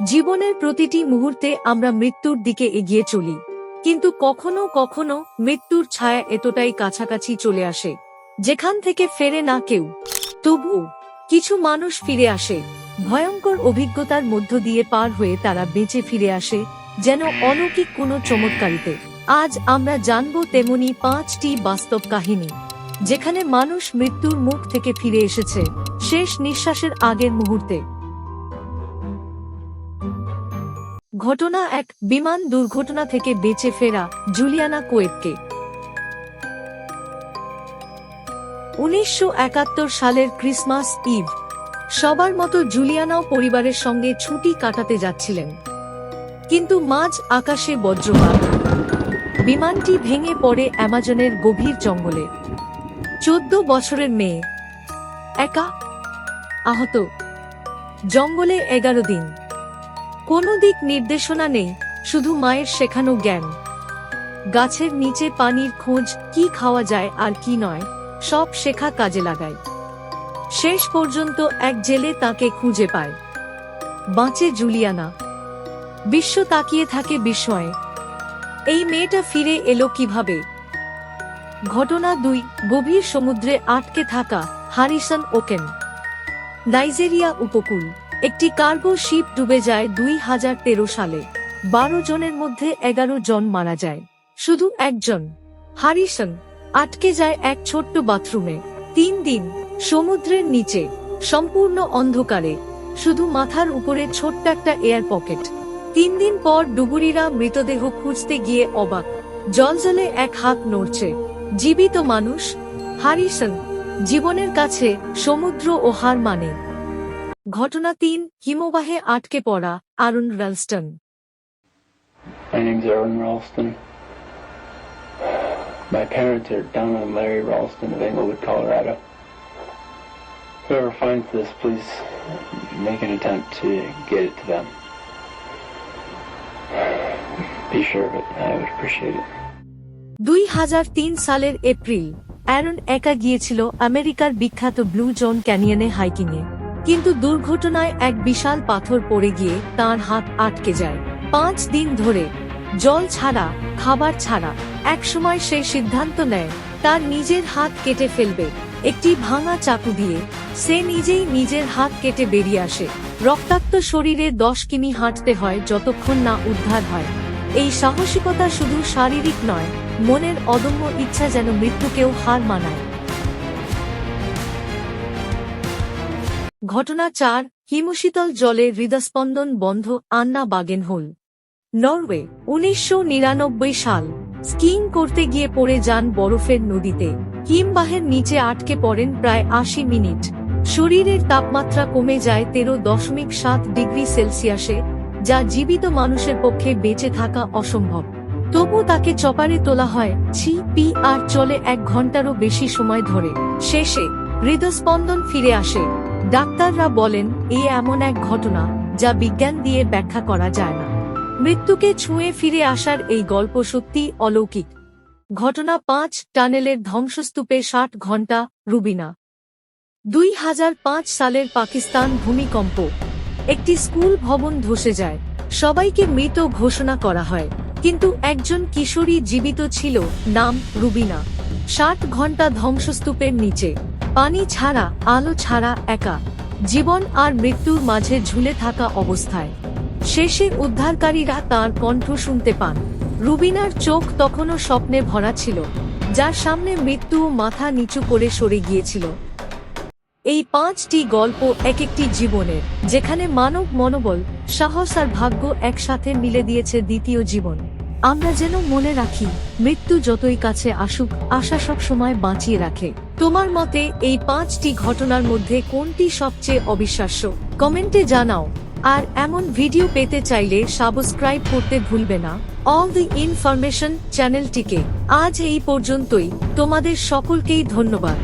জীবনের প্রতিটি মুহূর্তে আমরা মৃত্যুর দিকে এগিয়ে চলি, কিন্তু কখনো কখনো মৃত্যুর ছায়া এতটাই কাছাকাছি চলে আসে, যেখান থেকে ফেরে না কেউ, তবু কিছু মানুষ ফিরে আসে, ভয়ঙ্কর অভিজ্ঞতার মধ্য দিয়ে পার হয়ে তারা বেঁচে ফিরে আসে, যেন অলৌকিক কোনো চমৎকারিতে। আজ আমরা জানব তেমনি পাঁচটি বাস্তব কাহিনী। যেখানে মানুষ মৃত্যুর মুখ থেকে ফিরে এসেছে, শেষ নিঃশ্বাসের আগের মুহূর্তে। ঘটনা এক বিমান দুর্ঘটনা থেকে বেঁচে ফেরা জুলিয়ানা কোয়েবকে উনিশশো একাত্তর সালের ক্রিসমাস ইভ, সবার মতো জুলিয়ানাও পরিবারের সঙ্গে ছুটি কাটাতে যাচ্ছিলেন। কিন্তু মাঝ আকাশে বজ্রপাত, বিমানটি ভেঙে পড়ে অ্যামাজনের গভীর জঙ্গলে। চোদ্দ বছরের মেয়ে। একা। আহত। জঙ্গলে এগারো দিন। কোনো দিক নির্দেশনা নেই, শুধু মায়ের শেখানো জ্ঞান। গাছের নিচে পানির খোঁজ, কি খাওয়া যায় আর কি নয়, সব শেখা কাজে লাগায়। শেষ পর্যন্ত এক জেলে তাকে খুঁজে পায়। বাঁচে জুলিয়ানা। বিশ্ব তাকিয়ে থাকে বিস্ময়ে। এই মেয়েটা ফিরে এলো কীভাবে? ঘটনা দুই, গভীর সমুদ্রে আটকে থাকা হারিসন ওকেন। নাইজেরিয়া উপকূল, একটি কার্গো শিপ ডুবে যায় দুই হাজার তেরো সালে। বারো জনের মধ্যে এগারো জন মারা যায়। শুধু একজন, হারিসন, আটকে যায় এক ছোট্ট বাথরুমে। তিন দিন, সমুদ্রের নিচে, সম্পূর্ণ অন্ধকারে, শুধু মাথার উপরে ছোট্ট একটা এয়ার পকেট। তিন দিন পর ডুবুরিরা মৃতদেহ খুঁজতে গিয়ে অবাক। জলজলে এক হাত নড়ছে। জীবিত মানুষ হারিসন জীবনের কাছে সমুদ্র ও হার মানে ঘটনা তিন হিমবাহে আটকে পড়া Aron Ralston My parents are down on Larry Ralston of Englewood, Colorado. Whoever finds this, please make an attempt to get it to them. Be sure of it. I would appreciate it. দুই হাজার তিন সালের April, Aaron একা গিয়েছিল আমেরিকার বিখ্যাত blue zone ক্যানিয়নে হাইকিংয়ে। কিন্তু দুর্ঘটনায় এক বিশাল পাথর পড়ে গিয়ে তার হাত আটকে যায়। পাঁচ দিন ধরে জল ছাড়া, খাবার ছাড়া, একসময় সে সিদ্ধান্ত নেয়, তার নিজের হাত কেটে ফেলবে। একটি ভাঙা চাকু দিয়ে সে নিজেই নিজের হাত কেটে বেরিয়ে আসে। রক্তাক্ত শরীরে দশ কিমি হাঁটতে হয় যতক্ষণ না উদ্ধার হয়। এই সাহসিকতা শুধু শারীরিক নয়, মনের অদম্য ইচ্ছা যেন মৃত্যুকেও হার মানায়। ঘটনা চার, হিমশীতল জলে হৃদস্পন্দন বন্ধ আন্না বাগেনহোল। নরওয়ে, উনিশশো নিরানব্বই সাল। স্কিইং করতে গিয়ে পড়ে যান বরফের নদীতে। হিমবাহের নিচে আটকে পড়েন প্রায় আশি মিনিট। শরীরের তাপমাত্রা কমে যায় তেরো দশমিক সাত ডিগ্রি সেলসিয়াসে। যা জীবিত মানুষের পক্ষে বেঁচে থাকা অসম্ভব। তবু তাকে চপারে তোলা হয়, ছি, পি, আর চলে এক ঘন্টারও বেশি সময় ধরে। শেষে হৃদস্পন্দন ফিরে আসে। ডাক্তাররা বলেন এই এমন এক ঘটনা যা বিজ্ঞান দিয়ে ব্যাখ্যা করা যায় না। মৃত্যুকে ছুঁয়ে ফিরে আসার এই গল্প সত্যি অলৌকিক। ঘটনা পাঁচ, টানেলের ধ্বংসস্তূপে ষাট ঘণ্টা রুবিনা। দুই হাজার পাঁচ সালের পাকিস্তান ভূমিকম্প। একটি স্কুল ভবন ধসে যায়। সবাইকে মৃত ঘোষণা করা হয়। কিন্তু একজন কিশোরী জীবিত ছিল, নাম রুবিনা। ষাট ঘণ্টা ধ্বংসস্তূপের নিচে। পানি ছাড়া, আলো ছাড়া, একা। জীবন আর মৃত্যুর মাঝে ঝুলে থাকা অবস্থায়। শেষে উদ্ধারকারীরা তার কণ্ঠ শুনতে পান। রুবিনার চোখ তখনও স্বপ্নে ভরা ছিল, যার সামনে মৃত্যু মাথা নিচু করে সরে গিয়েছিল। এই পাঁচটি গল্প এক একটি জীবনের, যেখানে মানব মনোবল, সাহস আর ভাগ্য একসাথে মিলে দিয়েছে দ্বিতীয় জীবন। আমরা যেন মনে রাখি, মৃত্যু যতই কাছে আসুক, আশা সব সময় বাঁচিয়ে রাখে। তোমার মতে এই পাঁচটি ঘটনার মধ্যে কোনটি সবচেয়ে অবিশ্বাস্য? কমেন্টে জানাও। আর এমন ভিডিও পেতে চাইলে সাবস্ক্রাইব করতে ভুলবে না। অল দি ইনফরমেশন চ্যানেলটিকে। আজ এই পর্যন্তই। তোমাদের সকলকেই ধন্যবাদ।